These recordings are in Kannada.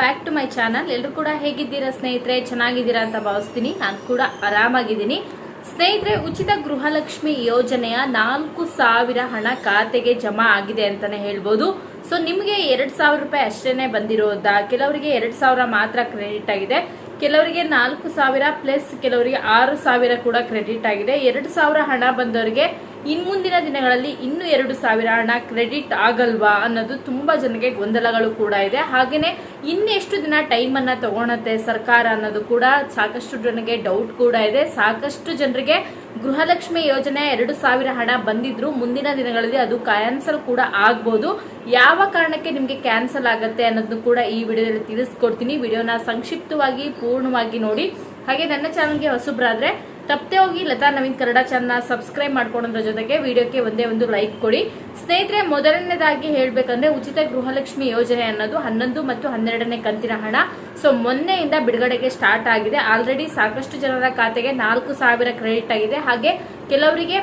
ಬ್ಯಾಕ್ ಟು ಮೈ ಚಾನಲ್ ಎಲ್ಲರೂ ಕೂಡ ಹೇಗಿದ್ದೀರಾ ಸ್ನೇಹಿತರೆ? ಚೆನ್ನಾಗಿದ್ದೀರಾ ಅಂತ ಭಾವಿಸ್ತೀನಿ. ನಾನು ಕೂಡ ಆರಾಮಾಗಿದ್ದೀನಿ. ಸ್ನೇಹಿತರೆ, ಉಚಿತ ಗೃಹಲಕ್ಷ್ಮಿ ಯೋಜನೆಯ ನಾಲ್ಕು ಸಾವಿರ ಹಣ ಖಾತೆಗೆ ಜಮಾ ಆಗಿದೆ ಅಂತಾನೆ ಹೇಳ್ಬೋದು. ಸೊ ನಿಮಗೆ ಎರಡ್ ಸಾವಿರ ರೂಪಾಯಿ ಅಷ್ಟೇನೆ ಬಂದಿರೋದ? ಕೆಲವರಿಗೆ ಎರಡ್ ಸಾವಿರ ಮಾತ್ರ ಕ್ರೆಡಿಟ್ ಆಗಿದೆ. ಕೆಲವರಿಗೆ ನಾಲ್ಕು ಸಾವಿರ ಪ್ಲಸ್ ಕೆಲವರಿಗೆ ಆರು ಸಾವಿರ ಕೂಡ ಕ್ರೆಡಿಟ್ ಆಗಿದೆ. ಎರಡು ಸಾವಿರ ಹಣ ಬಂದವರಿಗೆ ಇನ್ ಮುಂದಿನ ದಿನಗಳಲ್ಲಿ ಇನ್ನು ಎರಡು ಸಾವಿರ ಹಣ ಕ್ರೆಡಿಟ್ ಆಗಲ್ವಾ ಅನ್ನೋದು ತುಂಬಾ ಜನಕ್ಕೆ ಗೊಂದಲಗಳು ಕೂಡ ಇದೆ. ಹಾಗೇನೆ ಇನ್ನೆಷ್ಟು ದಿನ ಟೈಮ್ ಅನ್ನ ತಗೊಳತ್ತೆ ಸರ್ಕಾರ ಅನ್ನೋದು ಕೂಡ ಸಾಕಷ್ಟು ಜನಕ್ಕೆ ಡೌಟ್ ಕೂಡ ಇದೆ. ಸಾಕಷ್ಟು ಜನರಿಗೆ ಗೃಹಲಕ್ಷ್ಮಿ ಯೋಜನೆ ಎರಡು ಸಾವಿರ ಹಣ ಬಂದಿದ್ರು. ಮುಂದಿನ ದಿನಗಳಲ್ಲಿ ಅದು ಕ್ಯಾನ್ಸಲ್ ಕೂಡ ಆಗ್ಬೋದು. ಯಾವ ಕಾರಣಕ್ಕೆ ನಿಮ್ಗೆ ಕ್ಯಾನ್ಸಲ್ ಆಗತ್ತೆ ಅನ್ನೋದನ್ನು ಕೂಡ ಈ ವಿಡಿಯೋದಲ್ಲಿ ತಿಳಿಸ್ಕೊಡ್ತೀನಿ. ವಿಡಿಯೋನ ಸಂಕ್ಷಿಪ್ತವಾಗಿ, ಪೂರ್ಣವಾಗಿ ನೋಡಿ. ಹಾಗೆ ನನ್ನ ಚಾನಲ್ಗೆ ಹೊಸಬ್ರಾದ್ರೆ ತಪ್ಪದೆ ಹೋಗಿ ಲತಾ ನವೀನ್ ಕನ್ನಡ ಚಾನಲ್ ಸಬ್ಸ್ಕ್ರೈಬ್ ಮಾಡ್ಕೊಳೋದ್ರ ಜೊತೆಗೆ ವಿಡಿಯೋಕ್ಕೆ ಒಂದೇ ಒಂದು ಲೈಕ್ ಕೊಡಿ. ಸ್ನೇಹಿತರೆ, ಮೊದಲನೇದಾಗಿ ಹೇಳ್ಬೇಕಂದ್ರೆ ಉಚಿತ ಗೃಹಲಕ್ಷ್ಮಿ ಯೋಜನೆ ಅನ್ನೋದು ಹನ್ನೊಂದು ಮತ್ತು ಹನ್ನೆರಡನೇ ಕಂತಿನ ಹಣ. ಸೊ ಮೊನ್ನೆಯಿಂದ ಬಿಡುಗಡೆಗೆ ಸ್ಟಾರ್ಟ್ ಆಗಿದೆ. ಆಲ್ರೆಡಿ ಸಾಕಷ್ಟು ಜನರ ಖಾತೆಗೆ ನಾಲ್ಕು ಸಾವಿರ ಕ್ರೆಡಿಟ್ ಆಗಿದೆ. ಹಾಗೆ ಕೆಲವರಿಗೆ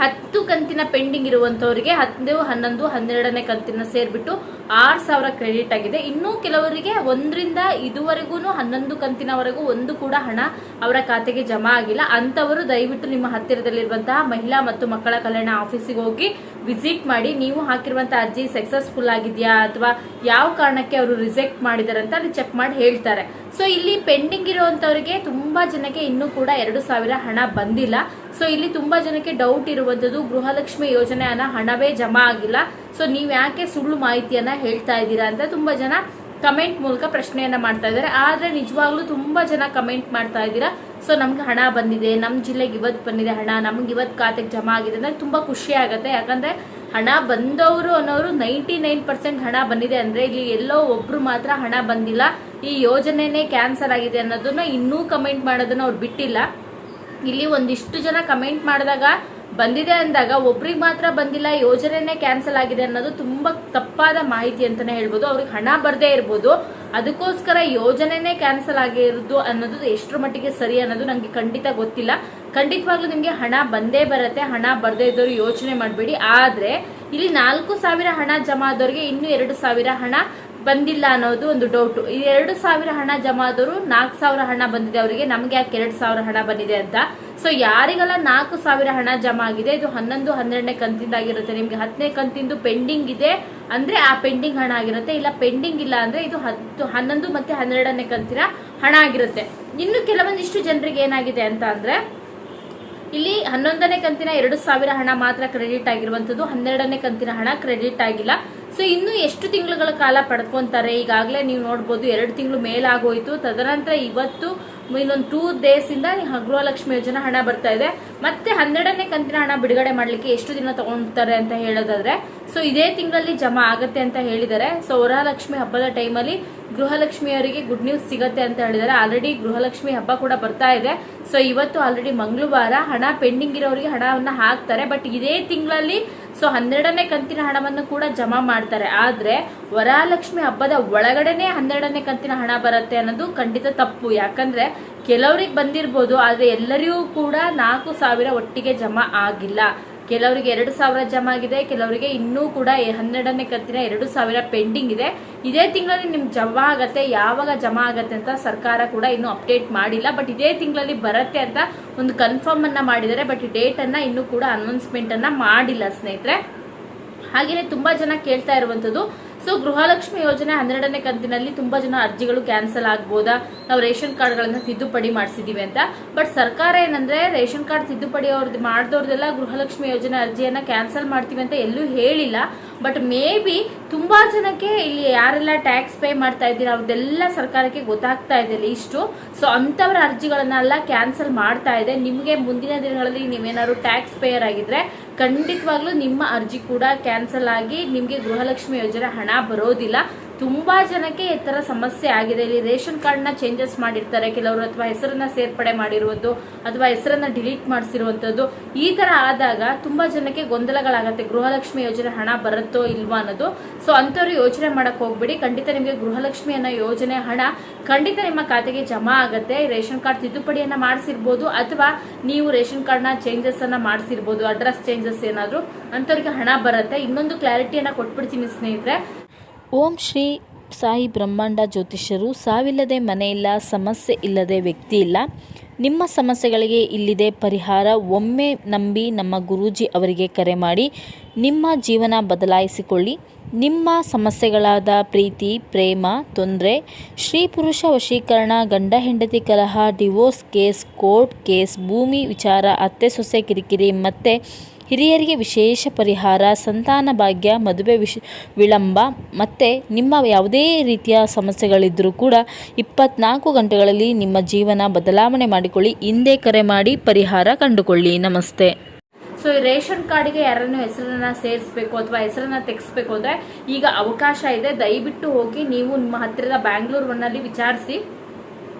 ಹತ್ತು ಕಂತಿನ ಪೆಂಡಿಂಗ್ ಇರುವಂತವರಿಗೆ ಹತ್ತು, ಹನ್ನೊಂದು, ಹನ್ನೆರಡನೇ ಕಂತಿನ ಸೇರ್ಬಿಟ್ಟು ಆರ್ ಸಾವಿರ ಕ್ರೆಡಿಟ್ ಆಗಿದೆ. ಇನ್ನು ಕೆಲವರಿಗೆ ಒಂದರಿಂದ ಇದುವರೆಗೂ ಹನ್ನೊಂದು ಕಂತಿನವರೆಗೂ ಒಂದು ಕೂಡ ಹಣ ಅವರ ಖಾತೆಗೆ ಜಮಾ ಆಗಿಲ್ಲ. ಅಂತವರು ದಯವಿಟ್ಟು ನಿಮ್ಮ ಹತ್ತಿರದಲ್ಲಿರುವಂತಹ ಮಹಿಳಾ ಮತ್ತು ಮಕ್ಕಳ ಕಲ್ಯಾಣ ಆಫೀಸಿಗೆ ಹೋಗಿ ವಿಸಿಟ್ ಮಾಡಿ, ನೀವು ಹಾಕಿರುವಂತಹ ಅರ್ಜಿ ಸಕ್ಸಸ್ಫುಲ್ ಆಗಿದೆಯಾ ಅಥವಾ ಯಾವ ಕಾರಣಕ್ಕೆ ಅವರು ರಿಜೆಕ್ಟ್ ಮಾಡಿದ್ದಾರೆ ಅಂತ ಅಲ್ಲಿ ಚೆಕ್ ಮಾಡಿ ಹೇಳ್ತಾರೆ. ಸೊ ಇಲ್ಲಿ ಪೆಂಡಿಂಗ್ ಇರುವಂತವರಿಗೆ ತುಂಬಾ ಜನಕ್ಕೆ ಇನ್ನೂ ಕೂಡ ಎರಡು ಸಾವಿರ ಹಣ ಬಂದಿಲ್ಲ. ಸೊ ಇಲ್ಲಿ ತುಂಬಾ ಜನಕ್ಕೆ ಡೌಟ್ ಇರುವಂತದ್ದು ಗೃಹಲಕ್ಷ್ಮಿ ಯೋಜನೆ ಹಣ ಹಣವೇ ಜಮಾ ಆಗಿಲ್ಲ. ಸೊ ನೀವು ಯಾಕೆ ಸುಳ್ಳು ಮಾಹಿತಿಯನ್ನ ಹೇಳ್ತಾ ಇದ್ದೀರಾ ಅಂತ ತುಂಬಾ ಜನ ಕಮೆಂಟ್ ಮೂಲಕ ಪ್ರಶ್ನೆಯನ್ನ ಮಾಡ್ತಾ ಇದಾರೆ ಆದ್ರೆ ನಿಜವಾಗ್ಲೂ ತುಂಬಾ ಜನ ಕಮೆಂಟ್ ಮಾಡ್ತಾ ಇದ್ದೀರಾ. ಸೊ ನಮ್ಗೆ ಹಣ ಬಂದಿದೆ, ನಮ್ ಜಿಲ್ಲೆಗೆ ಇವತ್ತು ಬಂದಿದೆ ಹಣ, ನಮ್ಗೆ ಇವತ್ತು ಖಾತೆಗೆ ಜಮಾ ಆಗಿದೆ ಅಂದ್ರೆ ತುಂಬಾ ಖುಷಿ ಆಗುತ್ತೆ. ಯಾಕಂದ್ರೆ ಹಣ ಬಂದವರು ಅನ್ನೋರು ನೈಂಟಿ ನೈನ್ ಪರ್ಸೆಂಟ್ ಹಣ ಬಂದಿದೆ ಅಂದ್ರೆ ಇಲ್ಲಿ ಎಲ್ಲೋ ಒಬ್ರು ಮಾತ್ರ ಹಣ ಬಂದಿಲ್ಲ. ಈ ಯೋಜನೆನೇ ಕ್ಯಾನ್ಸಲ್ ಆಗಿದೆ ಅನ್ನೋದನ್ನ ಇನ್ನೂ ಕಮೆಂಟ್ ಮಾಡೋದನ್ನ ಅವ್ರು ಬಿಟ್ಟಿಲ್ಲ. ಇಲ್ಲಿ ಒಂದಿಷ್ಟು ಜನ ಕಮೆಂಟ್ ಮಾಡಿದಾಗ ಬಂದಿದೆ ಅಂದಾಗ ಒಬ್ರಿಗೆ ಮಾತ್ರ ಬಂದಿಲ್ಲ ಯೋಜನೆನೇ ಕ್ಯಾನ್ಸಲ್ ಆಗಿದೆ ಅನ್ನೋದು ತುಂಬಾ ತಪ್ಪಾದ ಮಾಹಿತಿ ಅಂತಾನೆ ಹೇಳ್ಬೋದು. ಅವ್ರಿಗೆ ಹಣ ಬರದೇ ಇರ್ಬೋದು. ಅದಕ್ಕೋಸ್ಕರ ಯೋಜನೆನೇ ಕ್ಯಾನ್ಸಲ್ ಆಗಿರೋದು ಅನ್ನೋದು ಎಷ್ಟರ ಮಟ್ಟಿಗೆ ಸರಿ ಅನ್ನೋದು ನಂಗೆ ಖಂಡಿತ ಗೊತ್ತಿಲ್ಲ. ಖಂಡಿತವಾಗ್ಲೂ ನಿಮ್ಗೆ ಹಣ ಬಂದೇ ಬರುತ್ತೆ, ಹಣ ಬರದೇ ಇದ್ದವರು ಯೋಚನೆ ಮಾಡಬೇಡಿ. ಆದ್ರೆ, ಇಲ್ಲಿ ನಾಲ್ಕು ಸಾವಿರ ಹಣ ಜಮಾ ಆದವ್ರಿಗೆ ಇನ್ನು ಎರಡು ಸಾವಿರ ಹಣ ಬಂದಿಲ್ಲ ಅನ್ನೋದು ಒಂದು ಡೌಟ್ ಎರಡು ಸಾವಿರ ಹಣ ಜಮಾ ಆದವರು ನಾಲ್ಕು ಸಾವಿರ ಹಣ ಬಂದಿದೆ ಅವರಿಗೆ. ನಮ್ಗೆ ಯಾಕೆ ಎರಡು ಸಾವಿರ ಹಣ ಬಂದಿದೆ ಅಂತ? ಸೊ ಯಾರಿಗೆಲ್ಲ ನಾಲ್ಕು ಸಾವಿರ ಹಣ ಜಮಾ ಆಗಿದೆ, ಇದು ಹನ್ನೊಂದು, ಹನ್ನೆರಡನೇ ಕಂತಿಂದಾಗಿರುತ್ತೆ ನಿಮ್ಗೆ ಹತ್ತನೇ ಕಂತಿಂದು ಪೆಂಡಿಂಗ್ ಇದೆ ಅಂದ್ರೆ ಆ ಪೆಂಡಿಂಗ್ ಹಣ ಆಗಿರುತ್ತೆ. ಇಲ್ಲ ಪೆಂಡಿಂಗ್ ಇಲ್ಲ ಅಂದ್ರೆ ಇದು ಹತ್ತು, ಹನ್ನೊಂದು ಮತ್ತೆ ಹನ್ನೆರಡನೇ ಕಂತಿನ ಹಣ ಆಗಿರುತ್ತೆ. ಇನ್ನು ಕೆಲವೊಂದಿಷ್ಟು ಜನರಿಗೆ ಏನಾಗಿದೆ ಅಂತ ಅಂದ್ರೆ, ಇಲ್ಲಿ ಹನ್ನೊಂದನೇ ಕಂತಿನ ಎರಡು ಸಾವಿರ ಹಣ ಮಾತ್ರ ಕ್ರೆಡಿಟ್ ಆಗಿರುವಂತದ್ದು ಹನ್ನೆರಡನೇ ಕಂತಿನ ಹಣ ಕ್ರೆಡಿಟ್ ಆಗಿಲ್ಲ. ಸೊ ಇನ್ನು ಎಷ್ಟು ತಿಂಗಳುಗಳ ಕಾಲ ಪಡ್ಕೊಂತಾರೆ? ಈಗಾಗಲೇ ನೀವು ನೋಡ್ಬೋದು ಎರಡು ತಿಂಗಳು ಮೇಲಾಗೋಯ್ತು. ತದನಂತರ ಇವತ್ತು ಇನ್ನೊಂದು ಟೂ ಡೇಸ್ ಇಂದ ಗೃಹಲಕ್ಷ್ಮಿ ಯೋಜನೆ ಹಣ ಬರ್ತಾ ಇದೆ. ಮತ್ತೆ ಹನ್ನೆರಡನೇ ಕಂತಿನ ಹಣ ಬಿಡುಗಡೆ ಮಾಡಲಿಕ್ಕೆ ಎಷ್ಟು ದಿನ ತಗೊಂತಾರೆ ಅಂತ ಹೇಳೋದಾದ್ರೆ ಸೊ ಇದೇ ತಿಂಗಳಲ್ಲಿ ಜಮಾ ಆಗತ್ತೆ ಅಂತ ಹೇಳಿದ್ದಾರೆ. ಸೊ ವರಲಕ್ಷ್ಮಿ ಹಬ್ಬದ ಟೈಮಲ್ಲಿ ಗೃಹಲಕ್ಷ್ಮಿಯವರಿಗೆ ಗುಡ್ ನ್ಯೂಸ್ ಸಿಗತ್ತೆ ಅಂತ ಹೇಳಿದ್ದಾರೆ. ಆಲ್ರೆಡಿ ಗೃಹಲಕ್ಷ್ಮಿ ಹಬ್ಬ ಕೂಡ ಬರ್ತಾ ಇದೆ. ಸೊ ಇವತ್ತು ಆಲ್ರೆಡಿ ಮಂಗಳವಾರ ಹಣ ಪೆಂಡಿಂಗ್ ಇರೋರಿಗೆ ಹಣವನ್ನು ಹಾಕ್ತಾರೆ. ಬಟ್ ಇದೇ ತಿಂಗಳಲ್ಲಿ ಸೊ ಹನ್ನೆರಡನೇ ಕಂತಿನ ಹಣವನ್ನು ಕೂಡ ಜಮಾ ಮಾಡ್ತಾರೆ. ಆದ್ರೆ ವರಲಕ್ಷ್ಮಿ ಹಬ್ಬದ ಒಳಗಡೆನೆ ಹನ್ನೆರಡನೇ ಕಂತಿನ ಹಣ ಬರುತ್ತೆ ಅನ್ನೋದು ಖಂಡಿತ ತಪ್ಪು. ಯಾಕಂದ್ರೆ ಕೆಲವ್ರಿಗೆ ಬಂದಿರ್ಬೋದು, ಆದ್ರೆ ಎಲ್ಲರಿಗೂ ಕೂಡ ನಾಲ್ಕು ಸಾವಿರ ಒಟ್ಟಿಗೆ ಜಮಾ ಆಗಿಲ್ಲ. ಕೆಲವರಿಗೆ ಎರಡು ಸಾವಿರ ಜಮಾ ಆಗಿದೆ, ಕೆಲವರಿಗೆ ಇನ್ನೂ ಕೂಡ ಹನ್ನೆರಡನೇ ಕಂತಿನ ಎರಡು ಸಾವಿರ ಪೆಂಡಿಂಗ್ ಇದೆ. ಇದೇ ತಿಂಗಳಲ್ಲಿ ನಿಮ್ಗೆ ಜಮಾ ಆಗತ್ತೆ, ಯಾವಾಗ ಜಮಾ ಆಗತ್ತೆ ಅಂತ ಸರ್ಕಾರ ಕೂಡ ಇನ್ನೂ ಅಪ್ಡೇಟ್ ಮಾಡಿಲ್ಲ. ಬಟ್ ಇದೇ ತಿಂಗಳಲ್ಲಿ ಬರುತ್ತೆ ಅಂತ ಒಂದು ಕನ್ಫರ್ಮ್ ಅನ್ನ ಮಾಡಿದ್ದಾರೆ. ಬಟ್ ಡೇಟ್ ಅನ್ನ ಇನ್ನೂ ಕೂಡ ಅನೌನ್ಸ್ಮೆಂಟ್ ಅನ್ನ ಮಾಡಿಲ್ಲ ಸ್ನೇಹಿತರೆ. ಹಾಗೆಯೇ ತುಂಬಾ ಜನ ಕೇಳ್ತಾ ಇರುವಂತದ್ದು ಸೊ ಗೃಹಲಕ್ಷ್ಮಿ ಯೋಜನೆ ಹನ್ನೆರಡನೇ ಕಂತಿನಲ್ಲಿ ತುಂಬಾ ಜನ ಅರ್ಜಿಗಳು ಕ್ಯಾನ್ಸಲ್ ಆಗ್ಬೋದಾ? ನಾವು ರೇಷನ್ ಕಾರ್ಡ್ಗಳನ್ನು ತಿದ್ದುಪಡಿ ಮಾಡಿಸಿದೀವಿ ಅಂತ. ಬಟ್ ಸರ್ಕಾರ ಏನಂದ್ರೆ ರೇಷನ್ ಕಾರ್ಡ್ ತಿದ್ದುಪಡಿ ಅವ್ರದ್ದು ಮಾಡಿದವ್ರದೆಲ್ಲ ಗೃಹಲಕ್ಷ್ಮಿ ಯೋಜನೆ ಅರ್ಜಿಯನ್ನ ಕ್ಯಾನ್ಸಲ್ ಮಾಡ್ತೀವಿ ಅಂತ ಎಲ್ಲೂ ಹೇಳಿಲ್ಲ. ಬಟ್ ಮೇ ಬಿ ತುಂಬಾ ಜನಕ್ಕೆ ಇಲ್ಲಿ ಯಾರೆಲ್ಲ ಟ್ಯಾಕ್ಸ್ ಪೇ ಮಾಡ್ತಾ ಇದ್ದೀರಾ ಅವ್ರದ್ದೆಲ್ಲ ಸರ್ಕಾರಕ್ಕೆ ಗೊತ್ತಾಗ್ತಾ ಇದೆ ಇಷ್ಟು ಸೊ ಅಂತವರ ಅರ್ಜಿಗಳನ್ನೆಲ್ಲ ಕ್ಯಾನ್ಸಲ್ ಮಾಡ್ತಾ ಇದೆ. ನಿಮಗೆ ಮುಂದಿನ ದಿನಗಳಲ್ಲಿ ನೀವೇನಾದ್ರು ಟ್ಯಾಕ್ಸ್ ಪೇಯರ್ ಆಗಿದ್ರೆ ಖಂಡಿತವಾಗ್ಲೂ ನಿಮ್ಮ ಅರ್ಜಿ ಕೂಡ ಕ್ಯಾನ್ಸಲ್ ಆಗಿ ನಿಮಗೆ ಗೃಹಲಕ್ಷ್ಮಿ ಯೋಜನೆ ಹಣ ಬರೋದಿಲ್ಲ. ತುಂಬಾ ಜನಕ್ಕೆ ಈ ತರ ಸಮಸ್ಯೆ ಆಗಿದೆ. ಇಲ್ಲಿ ರೇಷನ್ ಕಾರ್ಡ್ನ ಚೇಂಜಸ್ ಮಾಡಿರ್ತಾರೆ. ಕೆಲವರು ಅಥವಾ ಹೆಸರನ್ನ ಸೇರ್ಪಡೆ ಮಾಡಿರುವುದು ಅಥವಾ ಹೆಸರನ್ನ ಡಿಲೀಟ್ ಮಾಡಿಸಿರುವಂತದ್ದು ಈ ತರ ಆದಾಗ ತುಂಬಾ ಜನಕ್ಕೆ ಗೊಂದಲಗಳಾಗತ್ತೆ. ಗೃಹಲಕ್ಷ್ಮಿ ಯೋಜನೆ ಹಣ ಬರುತ್ತೋ ಇಲ್ವಾ ಅನ್ನೋದು. ಸೊ ಅಂತವ್ರು ಯೋಚನೆ ಮಾಡಕ್ ಹೋಗ್ಬಿಡಿ. ಖಂಡಿತ ನಿಮಗೆ ಗೃಹಲಕ್ಷ್ಮಿ ಅನ್ನೋ ಯೋಜನೆ ಹಣ ಖಂಡಿತ ನಿಮ್ಮ ಖಾತೆಗೆ ಜಮಾ ಆಗುತ್ತೆ. ರೇಷನ್ ಕಾರ್ಡ್ ತಿದ್ದುಪಡಿಯನ್ನ ಮಾಡಿಸಿರ್ಬೋದು ಅಥವಾ ನೀವು ರೇಷನ್ ಕಾರ್ಡ್ನ ಚೇಂಜಸ್ ಅನ್ನ ಮಾಡಿಸಿರ್ಬೋದು. ಅಡ್ರೆಸ್ ಚೇಂಜಸ್ ಏನಾದ್ರು ಅಂತವ್ರಿಗೆ ಹಣ ಬರುತ್ತೆ. ಇನ್ನೊಂದು ಕ್ಲಾರಿಟಿಯನ್ನು ಕೊಟ್ಬಿಡ್ತೀನಿ ಸ್ನೇಹಿತರೆ. ಓಂ ಶ್ರೀ ಸಾಯಿ ಬ್ರಹ್ಮಾಂಡ ಜ್ಯೋತಿಷ್ಯರು, ಸಾವಿಲ್ಲದೆ ಮನೆಯಿಲ್ಲ ಸಮಸ್ಯೆ ಇಲ್ಲದೆ ವ್ಯಕ್ತಿ ಇಲ್ಲ. ನಿಮ್ಮ ಸಮಸ್ಯೆಗಳಿಗೆ ಇಲ್ಲಿದೆ ಪರಿಹಾರ. ಒಮ್ಮೆ ನಂಬಿ ನಮ್ಮ ಗುರೂಜಿ ಅವರಿಗೆ ಕರೆ ಮಾಡಿ ನಿಮ್ಮ ಜೀವನ ಬದಲಾಯಿಸಿಕೊಳ್ಳಿ. ನಿಮ್ಮ ಸಮಸ್ಯೆಗಳಾದ ಪ್ರೀತಿ, ಪ್ರೇಮ, ತೊಂದರೆ, ಸ್ತ್ರೀ ಪುರುಷ ವಶೀಕರಣ, ಗಂಡ, ಹೆಂಡತಿ ಕಲಹ, ಡಿವೋರ್ಸ್ ಕೇಸ್, ಕೋರ್ಟ್ ಕೇಸ್, ಭೂಮಿ ವಿಚಾರ, ಅತ್ತೆ ಸೊಸೆ ಕಿರಿಕಿರಿ, ಮತ್ತು ಹಿರಿಯರಿಗೆ ವಿಶೇಷ ಪರಿಹಾರ, ಸಂತಾನ ಭಾಗ್ಯ, ಮದುವೆ ವಿಶ್, ವಿಳಂಬ ಮತ್ತು ನಿಮ್ಮ ಯಾವುದೇ ರೀತಿಯ ಸಮಸ್ಯೆಗಳಿದ್ದರೂ ಕೂಡ ಇಪ್ಪತ್ನಾಲ್ಕು ಗಂಟೆಗಳಲ್ಲಿ ನಿಮ್ಮ ಜೀವನ ಬದಲಾವಣೆ ಮಾಡಿಕೊಳ್ಳಿ. ಹಿಂದೆ ಕರೆ ಮಾಡಿ ಪರಿಹಾರ ಕಂಡುಕೊಳ್ಳಿ. ನಮಸ್ತೆ. ಸೊ ಈ ರೇಷನ್ ಕಾರ್ಡ್ಗೆ ಯಾರನ್ನು ಹೆಸರನ್ನ ಸೇರಿಸಬೇಕು ಅಥವಾ ಹೆಸರನ್ನ ತೆಗೆಸ್ಬೇಕು ಅಂದರೆ ಈಗ ಅವಕಾಶ ಇದೆ. ದಯವಿಟ್ಟು ಹೋಗಿ ನೀವು ನಿಮ್ಮ ಹತ್ತಿರದ ಬ್ಯಾಂಗ್ಳೂರ್ ಒನ್ನಲ್ಲಿ ವಿಚಾರಿಸಿ.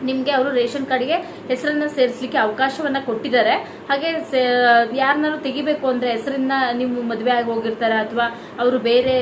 ನಿಮಗೆ ಅವರು ರೇಷನ್ ಕಾರ್ಡ್ಗೆ ಹೆಸರನ್ನ ಸೇರಿಸಲಿಕ್ಕೆ ಅವಕಾಶವನ್ನ ಕೊಟ್ಟಿದ್ದಾರೆ. ಹಾಗೆ ಯಾರನ್ನಾರು ತೆಗಿಬೇಕು ಅಂದ್ರೆ ಹೆಸರನ್ನ ನಿಮ್ಮ ಮದುವೆ ಆಗಿ ಹೋಗಿರ್ತಾರೆ ಅಥವಾ ಅವರು ಬೇರೆ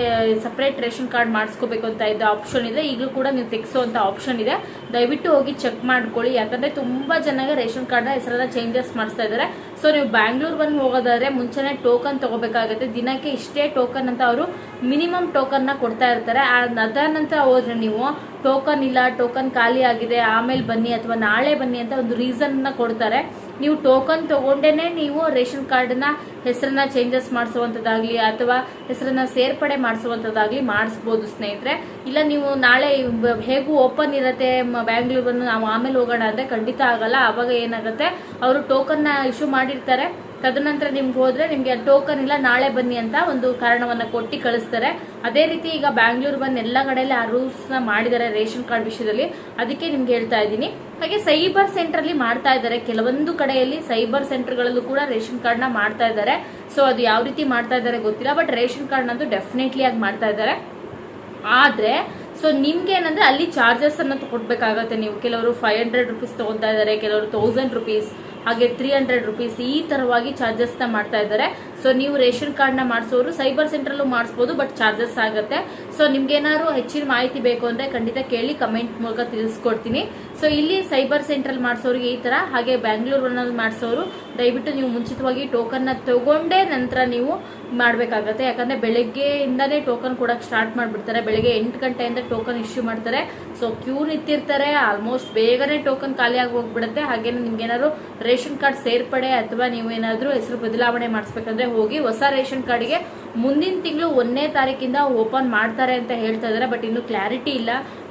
ಸಪ್ರೇಟ್ ರೇಷನ್ ಕಾರ್ಡ್ ಮಾಡಿಸ್ಕೋಬೇಕು ಅಂತ ಇದ್ದ ಆಪ್ಷನ್ ಇದೆ. ಈಗಲೂ ಕೂಡ ನೀವು ತೆಗೆಸುವಂತ ಆಪ್ಷನ್ ಇದೆ. ದಯವಿಟ್ಟು ಹೋಗಿ ಚೆಕ್ ಮಾಡ್ಕೊಳ್ಳಿ. ಯಾಕಂದ್ರೆ ತುಂಬಾ ಜನಗೆ ರೇಷನ್ ಕಾರ್ಡ್ನ ಹೆಸರನ್ನ ಚೇಂಜಸ್ ಮಾಡಿಸ್ತಾ ಇದ್ದಾರೆ. ಸೊ ನೀವು ಬ್ಯಾಂಗ್ಳೂರ್ ಬಂದು ಹೋಗೋದಾದ್ರೆ ಮುಂಚೆನೆ ಟೋಕನ್ ತಗೋಬೇಕಾಗುತ್ತೆ. ದಿನಕ್ಕೆ ಇಷ್ಟೇ ಟೋಕನ್ ಅಂತ ಅವರು ಮಿನಿಮಮ್ ಟೋಕನ್ನ ಕೊಡ್ತಾ ಇರ್ತಾರೆ. ಅದಾದ ನಂತರ ಹೋದ್ರೆ ನೀವು ಟೋಕನ್ ಇಲ್ಲ ಟೋಕನ್ ಖಾಲಿ ಆಗಿದೆ, ಆಮೇಲೆ ಬನ್ನಿ ಅಥವಾ ನಾಳೆ ಬನ್ನಿ ಅಂತ ಒಂದು ರೀಸನ್ನ ಕೊಡ್ತಾರೆ. ನೀವು ಟೋಕನ್ ತಗೊಂಡೇನೆ ನೀವು ರೇಷನ್ ಕಾರ್ಡ್ನ ಹೆಸರನ್ನ ಚೇಂಜಸ್ ಮಾಡಿಸುವಂಥದ್ದಾಗಲಿ ಅಥವಾ ಹೆಸರನ್ನ ಸೇರ್ಪಡೆ ಮಾಡಿಸುವಂಥದ್ದಾಗಲಿ ಮಾಡಿಸ್ಬೋದು ಸ್ನೇಹಿತರೆ. ಇಲ್ಲ ನೀವು ನಾಳೆ ಹೇಗೂ ಓಪನ್ ಇರತ್ತೆ ಬ್ಯಾಂಗ್ಳೂರನ್ನು ನಾವು ಆಮೇಲೆ ಹೋಗೋಣ ಅಂದ್ರೆ ಖಂಡಿತ ಆಗಲ್ಲ. ಅವಾಗ ಏನಾಗುತ್ತೆ, ಅವರು ಟೋಕನ್ನ ಇಶ್ಯೂ ಮಾಡಿರ್ತಾರೆ. ತದನಂತರ ನಿಮ್ಗೆ ಹೋದ್ರೆ ನಿಮ್ಗೆ ಟೋಕನ್ ಇಲ್ಲ, ನಾಳೆ ಬನ್ನಿ ಅಂತ ಒಂದು ಕಾರಣವನ್ನ ಕೊಟ್ಟು ಕಳಿಸ್ತಾರೆ. ಅದೇ ರೀತಿ ಈಗ ಬ್ಯಾಂಗ್ಳೂರ್ ಬಂದ್ ಎಲ್ಲ ಕಡೆಯಲ್ಲಿ ಆ ರೂಲ್ಸ್ನ ಮಾಡಿದ್ದಾರೆ ರೇಷನ್ ಕಾರ್ಡ್ ವಿಷಯದಲ್ಲಿ. ಅದಕ್ಕೆ ನಿಮ್ಗೆ ಹೇಳ್ತಾ ಇದ್ದೀನಿ. ಹಾಗೆ ಸೈಬರ್ ಸೆಂಟರ್ ಅಲ್ಲಿ ಮಾಡ್ತಾ ಇದ್ದಾರೆ. ಕೆಲವೊಂದು ಕಡೆಯಲ್ಲಿ ಸೈಬರ್ ಸೆಂಟರ್ ಗಳಲ್ಲೂ ಕೂಡ ರೇಷನ್ ಕಾರ್ಡ್ನ ಮಾಡ್ತಾ ಇದ್ದಾರೆ. ಸೊ ಅದು ಯಾವ ರೀತಿ ಮಾಡ್ತಾ ಇದ್ದಾರೆ ಗೊತ್ತಿಲ್ಲ ಬಟ್ ರೇಷನ್ ಕಾರ್ಡ್ ನಂದು ಡೆಫಿನೆಟ್ಲಿ ಆಗಿ ಮಾಡ್ತಾ ಇದ್ದಾರೆ. ಆದ್ರೆ ಸೊ ನಿಮ್ಗೆ ಏನಂದ್ರೆ ಅಲ್ಲಿ ಚಾರ್ಜಸ್ ಅನ್ನ ಕೊಡ್ಬೇಕಾಗತ್ತೆ ನೀವು. ಕೆಲವರು ಫೈವ್ ಹಂಡ್ರೆಡ್ ರುಪೀಸ್ ತಗೊಂತ ಇದ್ದಾರೆ, ಕೆಲವರು ತೌಸಂಡ್ ರುಪೀಸ್ ಹಾಗೆ ತ್ರೀ ಹಂಡ್ರೆಡ್ ರುಪೀಸ್ ಈ ತರವಾಗಿ ಚಾರ್ಜಸ್ನ ಮಾಡ್ತಾ ಇದ್ದಾರೆ. ಸೊ ನೀವು ರೇಷನ್ ಕಾರ್ಡ್ನ ಮಾಡಿಸೋರು ಸೈಬರ್ ಸೆಂಟರ್ ಅಲ್ಲೂ ಮಾಡಿಸಬಹುದು ಬಟ್ ಚಾರ್ಜಸ್ ಆಗುತ್ತೆ. ಸೊ ನಿಮ್ಗೇನಾದ್ರು ಹೆಚ್ಚಿನ ಮಾಹಿತಿ ಬೇಕು ಅಂದ್ರೆ ಖಂಡಿತ ಕೇಳಿ ಕಮೆಂಟ್ ಮೂಲಕ ತಿಳಿಸ್ಕೊಡ್ತೀನಿ. ಸೊ ಇಲ್ಲಿ ಸೈಬರ್ ಸೆಂಟರ್ ಮಾಡಿಸೋರಿಗೆ ಈ ತರ, ಹಾಗೆ ಬ್ಯಾಂಗ್ಳೂರ್ ಮಾಡಿಸೋರು, ದಯವಿಟ್ಟು ನೀವು ಮುಂಚಿತವಾಗಿ ಟೋಕನ್ನ ತಗೊಂಡೇ ನಂತರ ನೀವು ಮಾಡ್ಬೇಕಾಗತ್ತೆ. ಯಾಕಂದ್ರೆ ಬೆಳಗ್ಗೆಯಿಂದಾನೇ ಟೋಕನ್ ಕೊಡಕ್ ಸ್ಟಾರ್ಟ್ ಮಾಡಿಬಿಡ್ತಾರೆ. ಬೆಳಗ್ಗೆ ಎಂಟು ಗಂಟೆಯಿಂದ ಟೋಕನ್ ಇಶ್ಯೂ ಮಾಡ್ತಾರೆ. ಸೊ ಕ್ಯೂ ನಿಂತಿರ್ತಾರೆ. ಆಲ್ಮೋಸ್ಟ್ ಬೇಗನೆ ಟೋಕನ್ ಖಾಲಿಯಾಗಿ ಹೋಗ್ಬಿಡುತ್ತೆ. ಹಾಗೇನೆ ನಿಮ್ಗೆ ಏನಾದ್ರು ರೇಷನ್ ಕಾರ್ಡ್ ಸೇರ್ಪಡೆ ಅಥವಾ ನೀವು ಏನಾದ್ರು ಹೆಸರು ಬದಲಾವಣೆ ಮಾಡಿಸ್ಬೇಕಂದ್ರೆ ಹೋಗಿ ಹೊಸ ರೇಷನ್ ಕಾರ್ಡ್ಗೆ ಮುಂದಿನ ತಿಂಗಳು ಒಂದನೇ ತಾರೀಕಿಂದ ಓಪನ್ ಮಾಡ್ತಾರೆ ಅಂತ ಹೇಳ್ತಾ ಇದ್ದಾರೆ ಬಟ್ ಇನ್ನು ಕ್ಲಾರಿಟಿ ಇಲ್ಲ.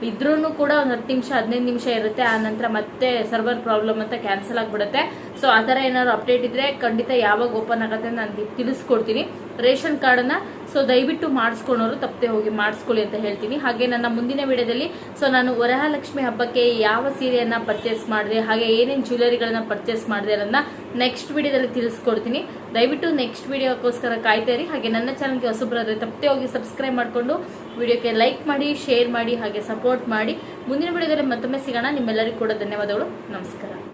ಇದ್ರೂ ಕೂಡ ಒಂದು ಹತ್ತು ನಿಮಿಷ, ಹದಿನೈದು ನಿಮಿಷ ಇರುತ್ತೆ. ಆ ನಂತರ ಮತ್ತೆ ಸರ್ವರ್ ಪ್ರಾಬ್ಲಮ್ ಅಂತ ಕ್ಯಾನ್ಸಲ್ ಆಗಿಬಿಡುತ್ತೆ. ಸೊ ಆ ಥರ ಏನಾದ್ರು ಅಪ್ಡೇಟ್ ಇದ್ರೆ ಖಂಡಿತ ಯಾವಾಗ ಓಪನ್ ಆಗುತ್ತೆ ನಾನು ತಿಳಿಸ್ಕೊಡ್ತೀನಿ. ರೇಷನ್ ಕಾರ್ಡನ್ನ ಸೊ ದಯವಿಟ್ಟು ಮಾಡಿಸ್ಕೊಳೋರು ತಪ್ಪದೆ ಹೋಗಿ ಮಾಡಿಸ್ಕೊಳ್ಳಿ ಅಂತ ಹೇಳ್ತೀನಿ. ಹಾಗೆ ನನ್ನ ಮುಂದಿನ ವಿಡಿಯೋದಲ್ಲಿ ಸೊ ನಾನು ವರಹಾಲಕ್ಷ್ಮಿ ಹಬ್ಬಕ್ಕೆ ಯಾವ ಸೀರೆಯನ್ನ ಪರ್ಚೇಸ್ ಮಾಡಿದೆ, ಹಾಗೆ ಏನೇನು ಜ್ಯುವೆಲರಿಗಳನ್ನ ಪರ್ಚೇಸ್ ಮಾಡಿದೆ ಅನ್ನೋದನ್ನ ನೆಕ್ಸ್ಟ್ ವಿಡಿಯೋದಲ್ಲಿ ತಿಳಿಸ್ಕೊಡ್ತೀನಿ. ದಯವಿಟ್ಟು ನೆಕ್ಸ್ಟ್ ವಿಡಿಯೋಕ್ಕೋಸ್ಕರ ಕಾಯ್ತಾ ಇರಿ. ಹಾಗೆ ನನ್ನ ಚಾನಲ್ಗೆ ಹೊಸಬ್ರಾದ್ರೆ ತಪ್ಪದೆ ಹೋಗಿ ಸಬ್ಸ್ಕ್ರೈಬ್ ಮಾಡಿಕೊಂಡು ವಿಡಿಯೋಕ್ಕೆ ಲೈಕ್ ಮಾಡಿ ಶೇರ್ ಮಾಡಿ, ಹಾಗೆ ಸಪೋರ್ಟ್ ಮಾಡಿ. ಮುಂದಿನ ವಿಡಿಯೋದಲ್ಲಿ ಮತ್ತೊಮ್ಮೆ ಸಿಗೋಣ. ನಿಮ್ಮೆಲ್ಲರಿಗೂ ಕೂಡ ಧನ್ಯವಾದಗಳು. ನಮಸ್ಕಾರ.